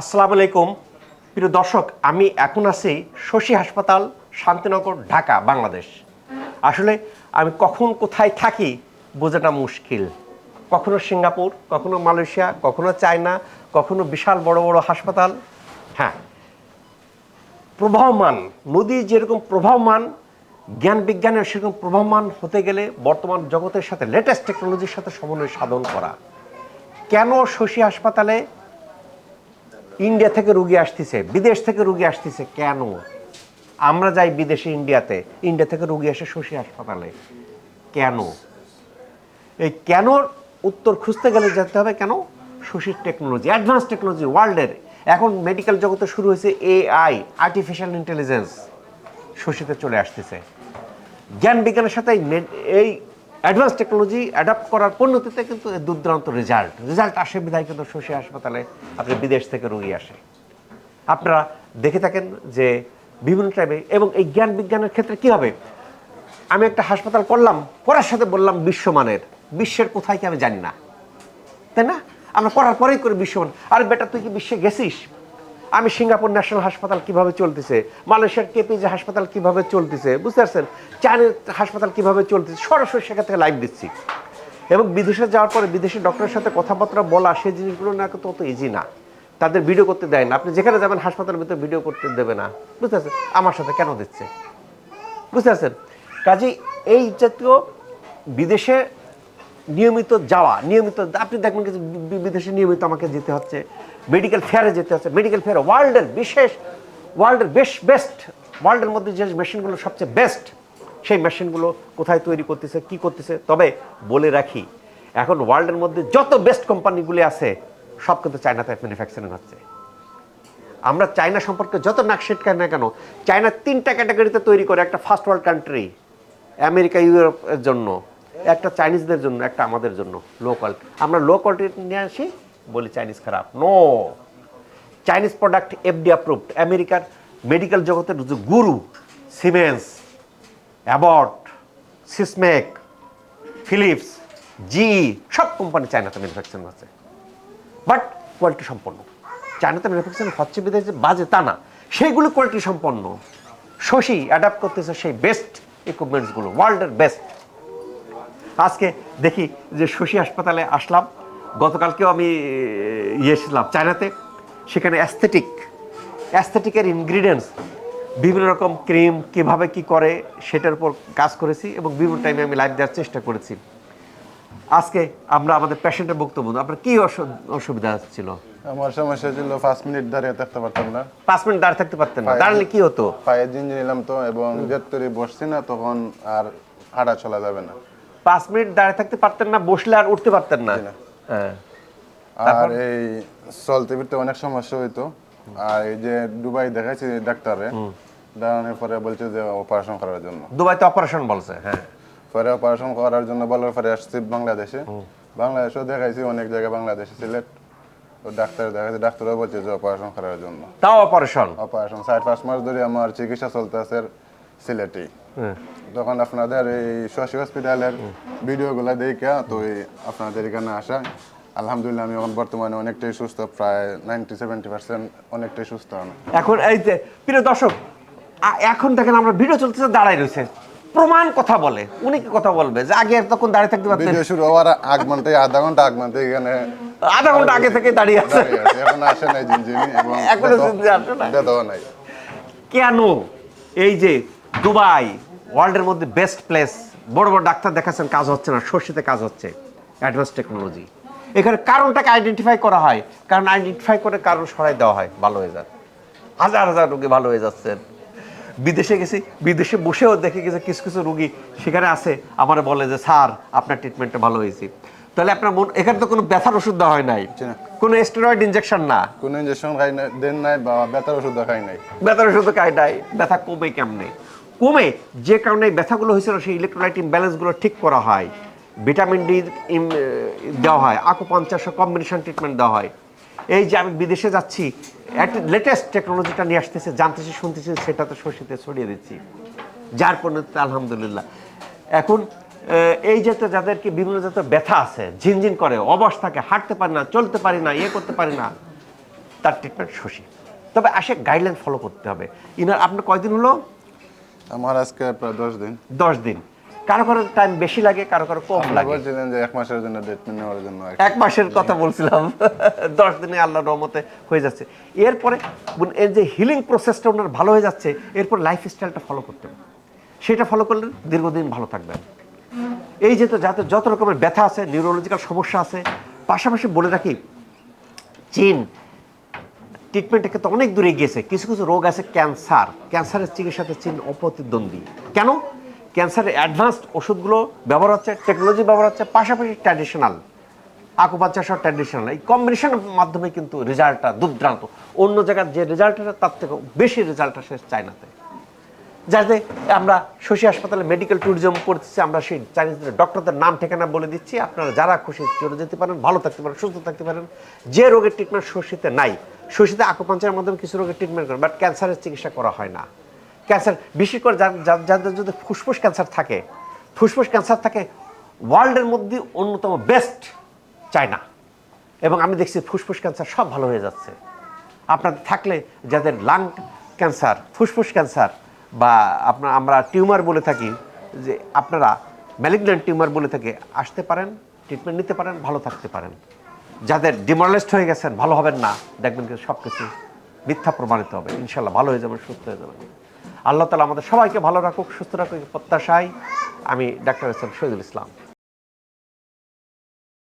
আসসালামু আলাইকুম। প্রিয় দর্শক, আমি এখন আছি শশী হাসপাতাল, শান্তিনগর, ঢাকা, বাংলাদেশ। আসলে আমি কখন কোথায় থাকি বোঝাটা মুশকিল। কখনো সিঙ্গাপুর, কখনো মালয়েশিয়া, কখনো চায়না, কখনো বিশাল বড় বড় হাসপাতাল। হ্যাঁ প্রবাহমান, নদী যেরকম প্রবাহমান, জ্ঞান বিজ্ঞানের সেরকম প্রবাহমান হতে গেলে বর্তমান জগতের সাথে লেটেস্ট টেকনোলজির সাথে সমন্বয় সাধন করা। কেন শশী হাসপাতালে ইন্ডিয়া থেকে রুগী আসতেছে, বিদেশ থেকে রুগী আসতেছে কেন? আমরা যাই বিদেশে ইন্ডিয়াতে, ইন্ডিয়া থেকে রুগী আসে শশী হাসপাতালে। কেন? এই কেন উত্তর খুঁজতে গেলে যেতে হবে কেন? শশীর টেকনোলজি অ্যাডভান্স টেকনোলজি ওয়ার্ল্ডের এখন মেডিকেল জগতে শুরু হয়েছে এআই আর্টিফিশিয়াল ইন্টেলিজেন্স শশীতে চলে আসতেছে। জ্ঞান বিজ্ঞানের সাথে এই অ্যাডভান্স টেকনোলজি অ্যাডাপ্ট করার পণ্যতিতে কিন্তু দুর্দান্ত রেজাল্ট। রেজাল্ট আসে বিধায় কিন্তু শশী হাসপাতালে, আপনি বিদেশ থেকে রুগী আসে। আপনারা দেখে থাকেন যে বিভিন্ন টাইমে এবং এই জ্ঞান বিজ্ঞানের ক্ষেত্রে কি হবে? আমি একটা হাসপাতাল করলাম করার সাথে বললাম বিশ্বমানের। বিশ্বের কোথায় কি আমি জানি না। তাই না? আমরা করার পরেই করে বিশ্বমান। আর বেটা, তুই কি বিশ্বে গেছিস? আমি সিঙ্গাপুর ন্যাশনাল হাসপাতাল কীভাবে চলতেছে? মালয়েশিয়ার কেপিজে হাসপাতাল কীভাবে চলতেছে? বুঝতে পারছেন? চায়নার হাসপাতাল কীভাবে চলতেছে? সরাসরি সেখান থেকে লাইভ দিচ্ছি। এবং বিদেশে যাওয়ার পরে বিদেশি ডক্টরের সাথে কথাবার্তা বলা, সেই জিনিসগুলো না অত ইজি না। তাদের ভিডিও করতে দেয় না। আপনি যেখানে যাবেন, হাসপাতালের ভিতরে ভিডিও করতে দেবে না। বুঝতে পারছেন? আমার সাথে কেন দিচ্ছে? বুঝতে পারছেন? কাজেই এই জাতীয় বিদেশে নিয়মিত যাওয়া, নিয়মিত, আপনি দেখবেন কিছু বিদেশে নিয়মিত আমাকে যেতে হচ্ছে মেডিকেল ফেয়ারে যেতে হচ্ছে মেডিকেল ফেয়ার ওয়ার্ল্ডের বিশেষ ওয়ার্ল্ডের বেশ বেস্ট ওয়ার্ল্ডের মধ্যে যে মেশিনগুলো সবচেয়ে বেস্ট সেই মেশিনগুলো কোথায় তৈরি করতেছে, কি করতেছে, তবে বলে রাখি, এখন ওয়ার্ল্ডের মধ্যে যত বেস্ট কোম্পানিগুলি আছে, সব কিন্তু চায়নাতে ম্যানুফ্যাকচারিং হচ্ছে। আমরা চায়না সম্পর্কে যত নাকশেট কেন না কেন চায়না তিনটা ক্যাটাগরিতে তৈরি করে একটা ফার্স্ট ওয়ার্ল্ড কান্ট্রি আমেরিকা ইউরোপের জন্য। একটা চাইনিজদের জন্য, একটা আমাদের জন্য লো কোয়ালিটি আমরা লো কোয়ালিটি নিয়ে আসি, বলি চাইনিজ খারাপ। No Chinese product FDA approved আমেরিকার মেডিকেল জগতের যে গুরু Siemens Abbott Sysmex Philips GE সব কোম্পানি চায়নাতে ম্যানুফ্যাকচারিং হচ্ছে বাট কোয়ালিটি সম্পন্ন। চায়নাতে ম্যানুফ্যাকচারিং হচ্ছে বিদেশে বাজে তা না। সেইগুলো কোয়ালিটি সম্পন্ন। শশী অ্যাডাপ্ট করতেছে সেই বেস্ট ইকুইপমেন্টসগুলো ওয়ার্ল্ডের বেস্ট আজকে দেখি যে শশী হাসপাতালে আসলাম। গতকালকেও আমি ইয়ে ছিলাম চায়নাতে। সেখানে অ্যাস্থেটিক অ্যাস্থেটিকের ইনগ্রিডিয়েন্টস বিভিন্ন রকম ক্রিম কীভাবে কি করে সেটার উপর কাজ করেছি এবং বিভিন্ন টাইমে আমি লাইভ দেওয়ার চেষ্টা করেছি। আজকে আমরা আমাদের পেশেন্টের বক্তব্য। আপনার কি অসু- অসুবিধা ছিল? আমার সমস্যা ছিল পাঁচ মিনিট দাঁড়িয়ে থাকতে পারতাম না। পাঁচ মিনিট দাঁড়িয়ে থাকতে পারতেন না। দাঁড়ালে কি হতো? পায়ে জিঞ্জি নিলাম তো এবং যেত্তরে বসছি না তখন আর হাঁটা চলা যাবে না। পাঁচ মিনিট দাঁড়িয়ে থাকতে পারতেন না বসলে আর উঠতে পারতেন না। হ্যাঁ। আর এই চলতে ফিরতে অনেক সমস্যা হইতো। আর এই যে দুবাই দেখাইছি ডাক্তারে দাঁড়ানোর পরে বলছে যে অপারেশন করার জন্য। দুবাইতে অপারেশন বলছে হ্যাঁ। পরে অপারেশন করার জন্য বলার পরে আসছি বাংলাদেশে। বাংলাদেশেও দেখাইছি অনেক জায়গায় বাংলাদেশে সিলেট ডাক্তার দেখাইছি ডাক্তারও বলছে যে অপারেশন করার জন্য। তাও অপারেশন অপারেশন চার পাঁচ মাস ধরে আমার চিকিৎসা চলতে আছে সিলেটেই তখন আপনাদের এই শশী হসপিটালের ভিডিওগুলো দেখে তো আপনাদের এখানে আসা। আলহামদুলিল্লাহ আমি এখন বর্তমানে অনেকটাই সুস্থ প্রায় নাইনটি সেভেন্টি পার্সেন্ট অনেকটাই সুস্থ আমি এখন এই যে প্রিয় দর্শক এখন দেখেন আমরা ভিডিও চলতেছে দাঁড়াই রয়েছে। প্রমাণ কথা বলে উনি কি কথা বলবে? যে আগে তখন দাঁড়িয়ে থাকতে পারতেন। ভিডিও শুরু হওয়ার আগ মানতে আধা ঘণ্টা আগ মানতে এখানে আধা ঘণ্টা আগে থেকে দাঁড়িয়ে আছে। এখন আসে নাই জিনজিনি এবং এখনও জিনজিনি আসে নাই। কেন এই যে দুবাই ওয়ার্ল্ডের মধ্যে বেস্ট প্লেস বড় বড় ডাক্তার দেখাচ্ছেন কাজ হচ্ছে না সর্ষেতে কাজ হচ্ছে। অ্যাডভান্স টেকনোলজি এখানে কারণটাকে আইডেন্টিফাই করা হয়। কারণ আইডেন্টিফাই করে কারণ সরাই দেওয়া হয় ভালো হয়ে যায়। হাজার হাজার রোগী ভালো হয়ে যাচ্ছেন বিদেশে গেছি বিদেশে বসেও দেখে গেছে কিছু কিছু রুগী সেখানে আছে আমার বলে যে স্যার আপনার ট্রিটমেন্টটা ভালো হয়েছে। তাহলে আপনার মন এখানে তো কোনো ব্যথার ওষুধ দেওয়া হয় নাই। কোনো স্টেরয়েড ইনজেকশন না। কোনো ইঞ্জেকশন খাই নাই দেন নাই বা ব্যথার ওষুধ খাই নাই। ব্যথার ওষুধ খাই নাই। ব্যথা কমে কেমনে? কমে যে কারণে ব্যথাগুলো হয়েছিল, সেই ইলেকট্রোলাইট ইমব্যালেন্সগুলো ঠিক করা হয়। ভিটামিন ডি দেওয়া হয়। আকুপাঞ্চার কম্বিনেশন ট্রিটমেন্ট দেওয়া হয়। এই যে আমি বিদেশে যাচ্ছি লেটেস্ট টেকনোলজিটা নিয়ে আসতেছে, জানতেছি, শুনতেছি সেটা তো শশীতে ছড়িয়ে দিচ্ছি। যার পরিণতিতে আলহামদুলিল্লাহ। এখন এই জাতীয় যাদেরকে বিভিন্ন জাতীয় ব্যথা আছে, ঝিনঝিন করে, অবশ থাকে, হাঁটতে পারি না, চলতে পারি না ইয়ে করতে পারি না, তার ট্রিটমেন্ট শশী। তবে আসে গাইডলাইন ফলো করতে হবে। ইনার, আপনার কয়দিন হলো? আমার আজকে প্রায় দশ দিন। দশ দিন। কারও কারও টাইম বেশি লাগে কারও কারও কম লাগে। বলছিলেন যে এক মাসের জন্য ট্রিটমেন্ট নেওয়ার জন্য এক মাসের কথা বলছিলাম। দশ দিনে আল্লাহ রহমতে হয়ে যাচ্ছে। এরপরে এর যে হিলিং প্রসেসটা ওনার ভালো হয়ে যাচ্ছে এরপর লাইফ স্টাইলটা ফলো করতে হবে। সেটা ফলো করলে দীর্ঘদিন ভালো থাকবেন এই যে তো যাতে যত রকমের ব্যথা আছে নিউরোলজিক্যাল সমস্যা আছে পাশাপাশি বলে রাখি চীন ট্রিটমেন্টের ক্ষেত্রে অনেক দূরে গিয়েছে। কিছু কিছু রোগ আছে ক্যান্সার ক্যান্সারের চিকিৎসাতে চীন অপ্রতিদ্বন্দ্বী। কেন? ক্যান্সারের অ্যাডভান্সড ওষুধগুলো ব্যবহার হচ্ছে টেকনোলজি ব্যবহার হচ্ছে, পাশাপাশি ট্র্যাডিশনাল আকুপাঞ্চার সহ ট্র্যাডিশনাল এই কম্বিনেশনের মাধ্যমে কিন্তু রেজাল্টটা দুর্দান্ত। অন্য জায়গার যে রেজাল্টটা তার থেকে বেশি রেজাল্ট আসে চায়নাতে। যাতে আমরা শশী হাসপাতালে মেডিকেল ট্যুরিজম করতেছি, আমরা সেই চাইনিজদের ডক্টরদের নাম, ঠিকানা বলে দিচ্ছি। আপনারা যারা খুশি চলে যেতে পারেন, ভালো থাকতে পারেন, সুস্থ থাকতে পারেন। যে রোগের ট্রিটমেন্ট শশীতে নাই, শশীতে আকুপাঞ্চারের মাধ্যমে কিছু রোগের ট্রিটমেন্ট করেন বাট ক্যান্সারের চিকিৎসা করা হয় না। ক্যান্সার বিশেষ করে যাদের যদি ফুসফুস ক্যান্সার থাকে, ফুসফুস ক্যান্সার থাকে ওয়ার্ল্ডের মধ্যে অন্যতম বেস্ট চায়না। এবং আমি দেখছি ফুসফুস ক্যান্সার সব ভালো হয়ে যাচ্ছে। আপনাদের থাকলে যাদের লাং ক্যান্সার ফুসফুস ক্যান্সার বা আপনার, আমরা টিউমার বলে থাকি যে আপনারা ম্যালিগন্যান্ট টিউমার বলে থাকে আসতে পারেন ট্রিটমেন্ট নিতে পারেন, ভালো থাকতে পারেন। যাদের ডিমোরালাইজড হয়ে গেছেন, ভালো হবেন না, দেখবেন কিন্তু সব কিছু মিথ্যা প্রমাণিত হবে। ইনশাল্লাহ ভালো হয়ে যাবেন, সুস্থ হয়ে যাবেন। আল্লাহ তালা আমাদের সবাইকে ভালো রাখুক, সুস্থ রাখুক প্রত্যাশায়। আমি ডাক্তার ইসলাম শহীদুল ইসলাম।